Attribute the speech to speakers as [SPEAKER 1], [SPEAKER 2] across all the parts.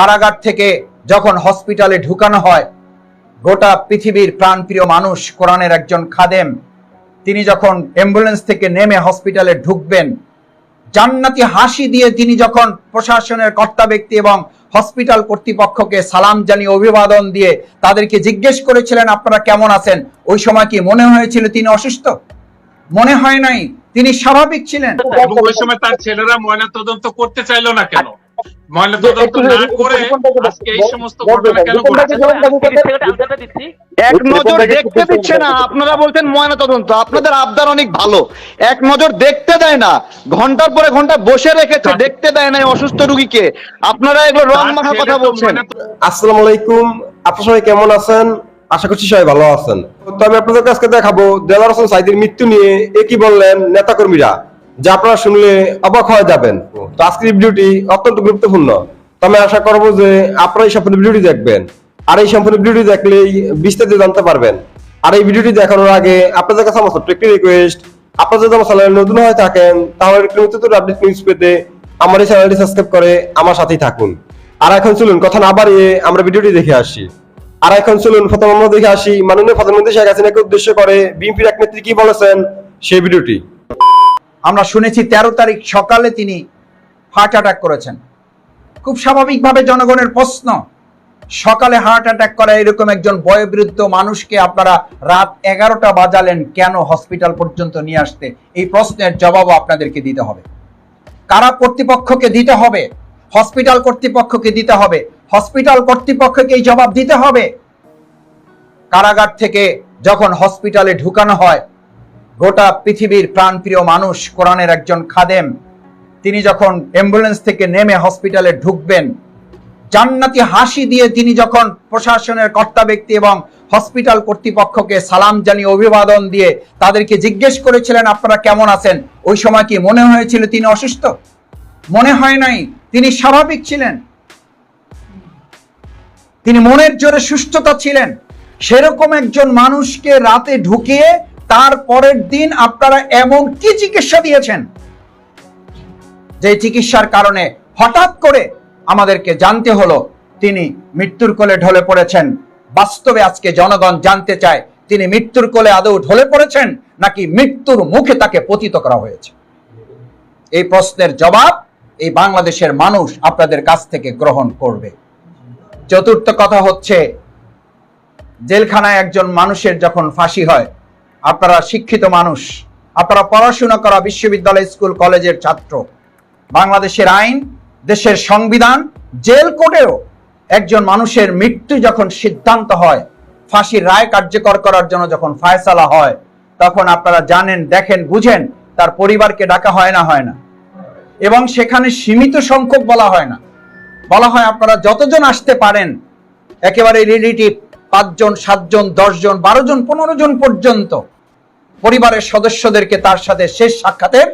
[SPEAKER 1] কারাগার থেকে যখন হসপিটালে ঢুকানো হয়, গোটা পৃথিবীর প্রাণপ্রিয় মানুষ কোরআনের একজন খাদেম, তিনি যখন অ্যাম্বুলেন্স থেকে নেমে হসপিটালে ঢুকবেন, জান্নাতি হাসি দিয়ে তিনি যখন প্রশাসনের কর্তা ব্যক্তি এবং হসপিটাল কর্তৃপক্ষকে সালাম জানিয়ে অভিবাদন দিয়ে তাদেরকে জিজ্ঞেস করেছিলেন, আপনারা কেমন আছেন? ওই সময় কি মনে হয়েছিল তিনি অসুস্থ? মনে হয় নাই, তিনি স্বাভাবিক ছিলেন।
[SPEAKER 2] ওই সময় তার ছেলেরা ময়না তদন্ত করতে চাইলো না কেন? ময়না তদন্ত না করে আজকে এই সমস্ত ঘটনা কেন
[SPEAKER 3] এক নজর দেখতে দিচ্ছে না। আপনারা বলছেন ময়না তদন্ত। আপনাদের আবদার অনেক ভালো। এক নজর দেখতে দেয় না। ঘণ্টার পরে ঘণ্টা বসে রেখেছে দেখতে দেয় না অসুস্থ রুগীকে। আপনারা এগুলো রং মাখা কথা বলছেন।
[SPEAKER 4] আসসালামু আলাইকুম। আপনার সবাই কেমন আছেন? আশা করছি সবাই ভালো আছেন। তো আমি আপনাদের কাছে দেখাবো। দেলার হোসেন সাইদের মৃত্যু নিয়ে এ কি বললেন নেতাকর্মীরা? যা আপনারা শুনলে অবাক হয়ে যাবেন। তো আজকের ভিডিওটি অত্যন্ত গুরুত্বপূর্ণ। তো আমি আশা করব যে আপনারা এই সম্পূর্ণ ভিডিওটি দেখবেন। আর এই সম্পূর্ণ ভিডিওটি দেখলেই বিস্তারিত জানতে পারবেন। আর এই ভিডিওটি দেখানোর আগে আপনাদের কাছে আমার ছোট্ট একটি রিকোয়েস্ট আপনারা যদি আমার চ্যানেলে নতুন হয়ে থাকেন, তাহলে একটু নতুন আপডেট নিউজ পেতে আমার এই চ্যানেলটি সাবস্ক্রাইব করে আমার সাথেই থাকুন। আর এখন চলুন, কথা না বাড়িয়ে আমরা ভিডিওটি দেখে আসি। আর এখন চলুন, প্রথম আমরা দেখে আসি মাননীয় প্রধানমন্ত্রী শেখ হাসিনাকে উদ্দেশ্য করে বিএনপির এক নেত্রী কি বলেছেন সেই ভিডিওটি।
[SPEAKER 1] আমরা শুনেছি তেরো তারিখ সকালে তিনি হার্ট অ্যাটাক করেছেন। খুব স্বাভাবিকভাবে জনগণের প্রশ্ন, সকালে হার্ট অ্যাটাক করা এরকম একজন বয়োবৃদ্ধ মানুষকে আপনারা রাত এগারোটা বাজালেন কেন হসপিটাল পর্যন্ত নিয়ে আসতে? এই প্রশ্নের জবাবও আপনাদেরকে দিতে হবে। কারা কর্তৃপক্ষকে দিতে হবে? হসপিটাল কর্তৃপক্ষকে দিতে হবে। হসপিটাল কর্তৃপক্ষকে এই জবাব দিতে হবে। কারাগার থেকে যখন হসপিটালে ঢুকানো হয় গোটা পৃথিবীর প্রাণপ্রিয় মানুষ কোরআনের একজন খাদেম। তিনি যখন অ্যাম্বুলেন্স থেকে নেমে হসপিটালে ঢুকবেন, জান্নাতি হাসি দিয়ে তিনি যখন প্রশাসনের কর্তা ব্যক্তি এবং হসপিটাল কর্তৃপক্ষকে সালাম জানিয়ে অভিবাদন দিয়ে তাদেরকে জিজ্ঞেস করেছিলেন, আপনারা কেমন আছেন? ওই সময় কি মনে হয়েছিল তিনি অসুস্থ? মনে হয় নাই, তিনি স্বাভাবিক ছিলেন। তিনি মনের জোরে সুস্থতা ছিলেন। সেরকম একজন মানুষকে রাতে ঢুকিয়ে তার পরের দিন আপনারা এমন কি চিকিৎসা দিয়েছেন? যে চিকিৎসার কারণে হঠাৎ করে আমাদেরকে জানতে হলো, তিনি মৃত্যুর কোলে ঢলে পড়েছেন। বাস্তবে আজকে জনগণ জানতে চায়, তিনি মৃত্যুর কোলে আদৌ ঢলে পড়েছেন নাকি মৃত্যুর মুখে তাকে পতিত করা হয়েছে? এই প্রশ্নের জবাব এই বাংলাদেশের মানুষ আপনাদের কাছ থেকে গ্রহণ করবে। চতুর্থ কথা হচ্ছে, জেলখানায় একজন মানুষের যখন ফাঁসি হয় আপনারা শিক্ষিত মানুষ, আপনারা পড়াশোনা করা বিশ্ববিদ্যালয়, স্কুল, কলেজের ছাত্র। বাংলাদেশের আইন, দেশের সংবিধান, জেল কোর্টেও একজন মানুষের মৃত্যু যখন সিদ্ধান্ত হয়, ফাঁসির রায় কার্যকর করার জন্য যখন ফায়সালা হয়, তখন আপনারা জানেন, দেখেন, বুঝেন, তার পরিবারকে ডাকা হয় না হয় না। এবং সেখানে সীমিত সংখ্যক বলা হয় না। বলা হয় আপনারা যতজন আসতে পারেন, একেবারে রিলেটিভ পাঁচজন, সাতজন, দশজন বারো জন পনেরো জন পর্যন্ত পরিবারের সদস্যদেরকে তার সাথে শেষ সাক্ষাতের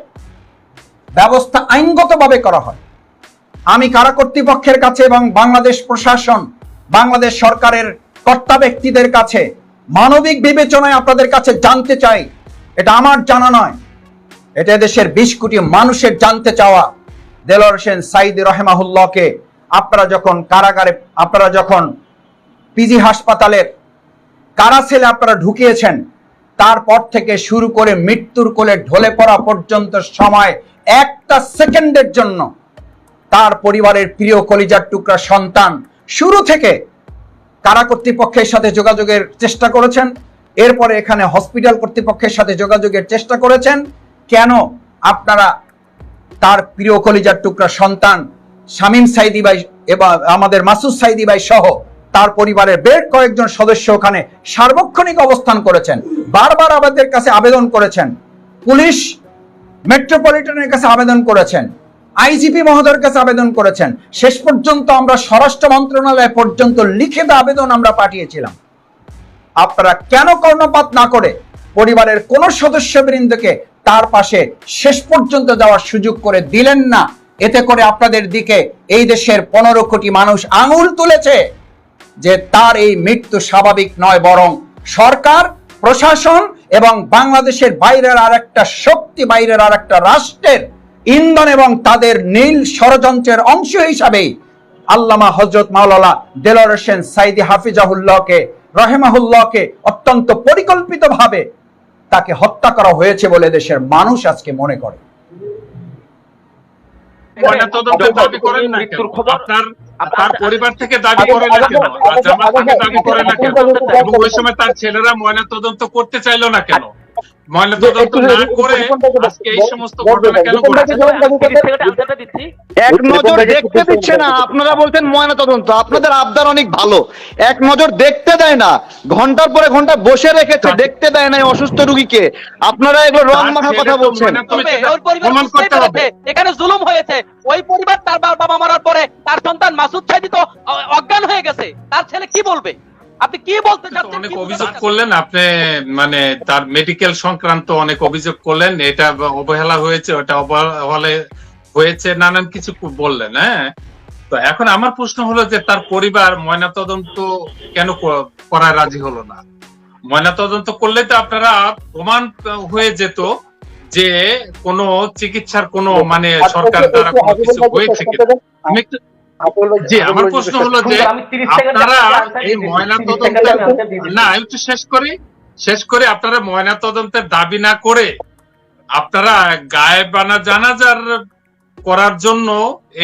[SPEAKER 1] ব্যবস্থা আইনগতভাবে করা হয়। আমি কারা কর্তৃপক্ষের কাছে এবং বাংলাদেশ প্রশাসন, বাংলাদেশ সরকারের কর্তা ব্যক্তিদের কাছে মানবিক বিবেচনায় আপনাদের কাছে জানতে চাই, এটা আমার জানা নয়। এটা দেশের বিশ কোটি মানুষের জানতে চাওয়া। দেলোয়ার হোসেন সাইদ রহেমাহুল্লাহকে আপনারা যখন কারাগারে, আপনারা যখন পিজি হাসপাতালের কারা সেলে আপনারা ঢুকিয়েছেন, তারপর থেকে শুরু করে মৃত্যুর কোলে ঢলে পড়া পর্যন্ত সময় একটা সেকেন্ডের জন্য। তার পরিবারের প্রিয় কলিজার টুকরা সন্তান শুরু থেকে কারা কর্তৃপক্ষের সাথে যোগাযোগের চেষ্টা করেছেন, এরপরে এখানে হসপিটাল কর্তৃপক্ষের সাথে যোগাযোগের চেষ্টা করেছেন, কেন আপনারা তার প্রিয় কলিজার টুকরা সন্তান শামীম সাইদি ভাই এবং আমাদের মাসুদ সাইদি ভাই সহ তার পরিবারের বেশ কয়েকজন সদস্য ওখানে সার্বক্ষণিক অবস্থান করেছেন। বারবার আমাদের কাছে আবেদন করেছেন। পুলিশ, মেট্রোপলিটনের কাছে আবেদন করেছেন। আইজিপি মহোদয়ের কাছে আবেদন করেছেন। শেষ পর্যন্ত আমরা স্বরাষ্ট্র মন্ত্রণালয় পর্যন্ত লিখিত আবেদন আমরা পাঠিয়েছিলাম। আপনারা কেন কর্ণপাত না করে পরিবারের কোন সদস্যবৃন্দকে তার পাশে শেষ পর্যন্ত যাওয়ার সুযোগ করে দিলেন না? এতে করে আপনাদের দিকে এই দেশের পনেরো কোটি মানুষ আঙুল তুলেছে। যে তার এই মৃত্যু স্বাভাবিক নয়, বরং সরকার, প্রশাসন এবং বাংলাদেশের বাইরের আর একটা শক্তি, বাইরের আর একটা রাষ্ট্রের ইন্ধন এবং তাদের নীল ষড়যন্ত্রের অংশ হিসাবেই আল্লামা হজরত মাওলানা দেলোয়ার হোসেন সাইদি হাফিজাহুল্লাহকে, রহেমাহুল্লাহকে অত্যন্ত পরিকল্পিতভাবে তাকে হত্যা করা হয়েছে বলে দেশের মানুষ আজকে মনে করে।
[SPEAKER 2] দাবি করেন না কেন? আপনার তার পরিবার থেকে দাবি করে না কেন? জামাত থেকে দাবি করে না কেন? এবং ওই সময় তার ছেলেরা ময়নাতদন্ত করতে চাইলো না কেন? ময়নাতদন্ত না করে আজকে এই সমস্ত ঘটনা কেন
[SPEAKER 3] এক নজর দেখতে দিচ্ছে। না আপনারা বলছেন ময়না তদন্ত। আপনাদের আবদার অনেক ভালো। এক নজর দেখতে দেয় না। ঘণ্টার পরে ঘণ্টা বসে রেখেছে দেখতে দেয় না অসুস্থ রুগীকে। আপনারা এগুলো রং মাখা কথা বলছেন।
[SPEAKER 5] এখানে জুলুম হয়েছে। ওই পরিবার তার বাবা মারার পরে তার সন্তান মাসুদ সাইদি তো অজ্ঞান হয়ে গেছে। তার ছেলে কি বলবে? আপনি কি বলতে চাচ্ছেন?
[SPEAKER 2] অনেক অভিযোগ করলেন আপনি মানে তার মেডিকেল সংক্রান্ত অনেক অভিযোগ করলেন এটা অবহেলা হয়েছে ওটা অবহেলা হয়েছে নানান কিছু বললেন হ্যাঁ? তো এখন আমার প্রশ্ন হলো যে তার পরিবার ময়নাতদন্ত কেন ক- করায় রাজি হলো না? ময়নাতদন্ত করলে তো আপনারা প্রমাণ হয়ে যেত যে কোনো চিকিৎসার কোনো মানে সরকার দ্বারা কোনো কিছু হয়েছে কিনা। আমি একটু জি আমার প্রশ্ন হলো যে আপনারা এই ময়না তদন্তের না আমি একটু শেষ করি শেষ করে আপনারা ময়না তদন্তের দাবি না করে আপনারা গায়ে বানা জানাজার করার জন্য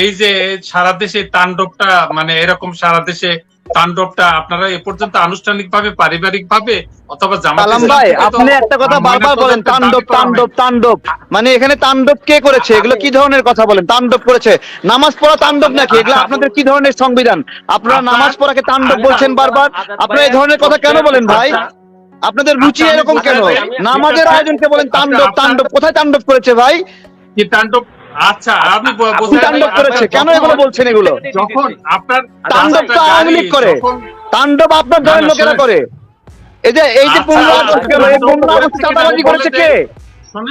[SPEAKER 2] এই যে সারা দেশে তাণ্ডবটা মানে এরকম সারা দেশে তাণ্ডবটা আপনারা এ পর্যন্ত আনুষ্ঠানিক ভাবে পারিবারিক ভাবে অথবা
[SPEAKER 3] ভাই আপনি একটা কথা বারবার বলেন তাণ্ডব তাণ্ডব তাণ্ডব। মানে এখানে তাণ্ডব কে করেছে? এগুলো কি ধরনের কথা বলেন? তাণ্ডব করেছে। নামাজ পড়া তাণ্ডব নাকি? এগুলো আপনাদের কি ধরনের সংবিধান? আপনারা নামাজ পড়াকে তাণ্ডব বলছেন বারবার? আপনারা এই ধরনের কথা কেন বলেন ভাই? আপনাদের রুচি
[SPEAKER 2] আচ্ছা,
[SPEAKER 3] এরকম কেন। নামাজের আয়োজনকে বলেন তাণ্ডব তাণ্ডব। কোথায় তাণ্ডব করেছে ভাই?
[SPEAKER 2] কি তাণ্ডব আচ্ছা আমি
[SPEAKER 3] তাণ্ডব করেছে। কেন এগুলো বলছেন এগুলো?
[SPEAKER 2] যখন আপনার
[SPEAKER 3] তাণ্ডব তো আওয়ামী লীগ করে। তাণ্ডব আপনার
[SPEAKER 2] না,
[SPEAKER 3] দলের লোকেরা করে। এই যে এই যে
[SPEAKER 2] আচ্ছা,
[SPEAKER 3] পনেরো আগস্ট
[SPEAKER 2] আচ্ছা,
[SPEAKER 3] গেল এই পনেরো আগস্ট
[SPEAKER 2] করেছে
[SPEAKER 3] চাঁদাবাজি করেছে কে।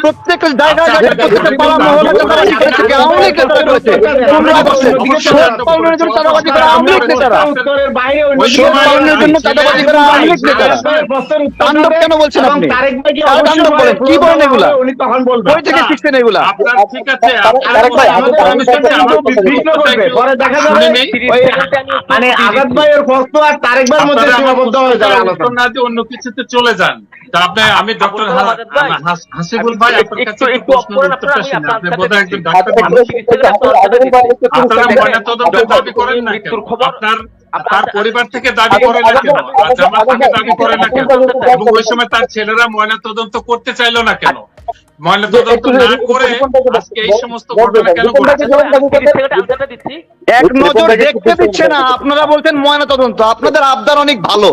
[SPEAKER 3] প্রত্যেকটা জায়গায় জায়গায় প্রত্যেকটা পাড়া মহল্লা চাঁদাবাজি করেছে কে আওয়ামী লীগ নেতারা করেছে পনেরো আগস্টে শোধ পালনের জন্য চাঁদাবাজি করে আওয়ামী লীগ নেতারা। শোধ পালনের জন্য চাঁদাবাজি করে আওয়ামী লীগ নেতারা। তাণ্ডব কেন বলছেন আপনি? তাণ্ডব বলেন কি বলেন এগুলা? কই থেকে শিখছেন এগুলা?
[SPEAKER 2] আপনার ঠিক আছে আপনার
[SPEAKER 6] তারেক ভাই,
[SPEAKER 2] আমাদের
[SPEAKER 6] আমাদের
[SPEAKER 2] আমি শুনছি, আমার
[SPEAKER 6] বিঘ্ন করবে। পরে দেখা যাবে
[SPEAKER 2] শুনে নেই।
[SPEAKER 6] ওই মানে আজাদ ভাইয়ের প্রশ্ন আর তারেক ভাইয়ের মধ্যে
[SPEAKER 2] আমার
[SPEAKER 6] সীমাবদ্ধ হয়ে যাবে
[SPEAKER 2] না দিয়ে অন্য কিছুতে চলে যান। তা আপনি আমি ডক্টর হাসিবুল
[SPEAKER 5] একটু-
[SPEAKER 2] একটু
[SPEAKER 5] আপনারা- আমি মৃত্যুর খবর
[SPEAKER 2] তার পরিবার থেকে দাবি করে না কেন? জামাত থেকে দাবি করে না কেন? এবং ওই সময় তার ছেলেরা ময়না তদন্ত করতে চাইলো না কেন? ময়না তদন্ত না করে আজকে এই সমস্ত ঘটনা কেন ঘটেছে
[SPEAKER 3] এক নজর দেখতে দিচ্ছে না। আপনারা বলছেন ময়না তদন্ত আপনাদের আবদার অনেক ভালো।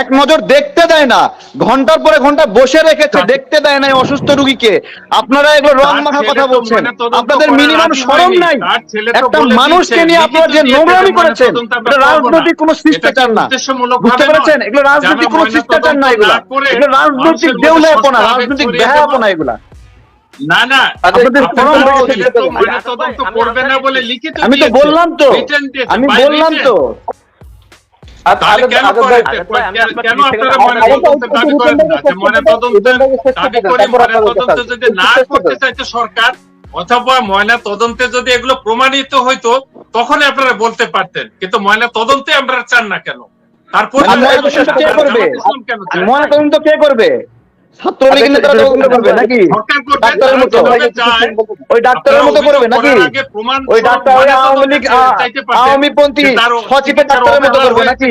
[SPEAKER 3] এক নজর দেখতে দেয় না। ঘণ্টার পরে ঘণ্টা বসে রেখেছে দেখতে দেয় না অসুস্থ রুগীকে। আপনারা এগুলো রং মাখা কথা বলছেন। আপনাদের মিনিমাম শরম নাই। একটা মানুষকে নিয়ে আপনারা যে নোংরামি করেছেন। রাজনৈতিক কোনো শিষ্টাচার না। বুঝতে পেরেছেন? এগুলো রাজনৈতিক কোনো শিষ্টাচার না এগুলা। এগুলো রাজনৈতিক দেউলাপনা রাজনৈতিক। বেহায়াপনা এগুলা।
[SPEAKER 2] না না
[SPEAKER 3] আপনাদের
[SPEAKER 2] আপনার
[SPEAKER 3] ফরম
[SPEAKER 2] তো
[SPEAKER 3] হয়েছে।
[SPEAKER 2] ছেলে তো ময়নাতদন্ত করবে না বলে লিখিত
[SPEAKER 3] আমি তো বললাম তো। আমি বললাম তো।
[SPEAKER 2] সরকার অথবা ময়না তদন্তে যদি এগুলো প্রমাণিত হইতো তখন আপনারা বলতে পারতেন। কিন্তু ময়না তদন্তে আমরা চান না কেন? তারপর?
[SPEAKER 3] ময়না তদন্ত কে করবে? ছাত্রলীগ নেতারা তদন্ত করবে নাকি? ডাক্তারের মতো ওই ডাক্তারের মতো করবে নাকি?
[SPEAKER 2] প্রমাণ
[SPEAKER 3] ওই ডাক্তার ওই আওয়ামী লীগ আওয়ামী পন্থী সচিবের ডাক্তারের মতো করবে নাকি?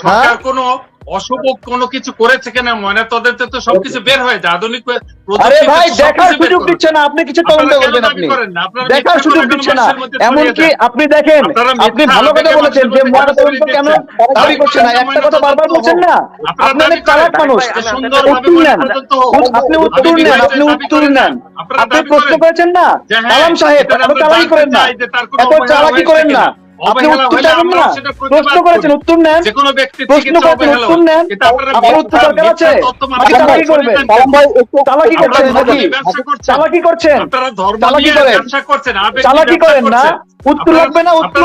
[SPEAKER 2] সরকার কোনো অশুভ কোনো কিছু করেছে কিনা ময়না তদন্তে তো সবকিছু বের হয়ে যায় আধুনিক
[SPEAKER 3] আরে ভাই দেখার সুযোগ দিচ্ছে না আপনি কিছু তদন্ত করবেন আপনি। দেখার সুযোগ দিচ্ছে না। এমনকি আপনি দেখেন আপনি ভালো কথা বলেছেন যে ময়না তদন্ত কেন
[SPEAKER 2] দিচ্ছেন।
[SPEAKER 3] দাবি করছেন না? একটা কথা বারবার বলছেন না?
[SPEAKER 2] আপনারা
[SPEAKER 3] আপনি অনেক চালাক মানুষ। উত্তর নেন। আপনি উত্তর নেন। আপনি উত্তর নেন। আপনি প্রশ্ন করেছেন না?
[SPEAKER 2] হ্যাঁ,
[SPEAKER 3] কালাম সাহেব এত চালাকি করেন না।
[SPEAKER 2] চাই যে তার কোনো
[SPEAKER 3] এত চালাকি করেন না। আপনি উত্তর
[SPEAKER 2] হলে
[SPEAKER 3] না। প্রশ্ন করেছেন উত্তর নেন। প্রশ্ন করেছেন উত্তর নেন।
[SPEAKER 2] আপনার
[SPEAKER 3] উত্তর দরকার আছে। চালাকি করবেন। চালাকি করছেন নাকি। চালাকি করছেন? চালাকি করেন। চালাকি করেন না? উত্তর লাগবে না, উত্তর?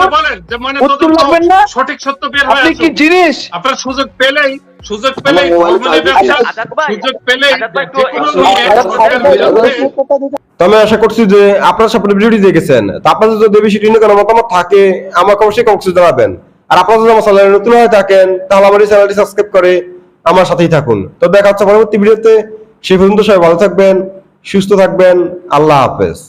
[SPEAKER 3] উত্তর লাগবেন না?
[SPEAKER 2] সঠিক সত্য বের হয়
[SPEAKER 3] আপনি কি জিনিস
[SPEAKER 2] আপনার সুযোগ পেলেই সুযোগ পেলে সুযোগ
[SPEAKER 4] আমি আশা করছি যে আপনারা সব ভিডিওটি দেখেছেন। তো আপনাদের যদি নিয়ে কোনো মতামত থাকে আমাকে অবশ্যই কমেন্টে জানাবেন। আর আপনারা যদি আমার চ্যানেলে নতুন হয়ে থাকেন তাহলে আমার এই চ্যানেলটি সাবস্ক্রাইব করে আমার সাথেই থাকুন। তো দেখা হচ্ছে পরবর্তী ভিডিওতে। সেই পর্যন্ত সবাই ভালো থাকবেন সুস্থ থাকবেন। আল্লাহ হাফেজ।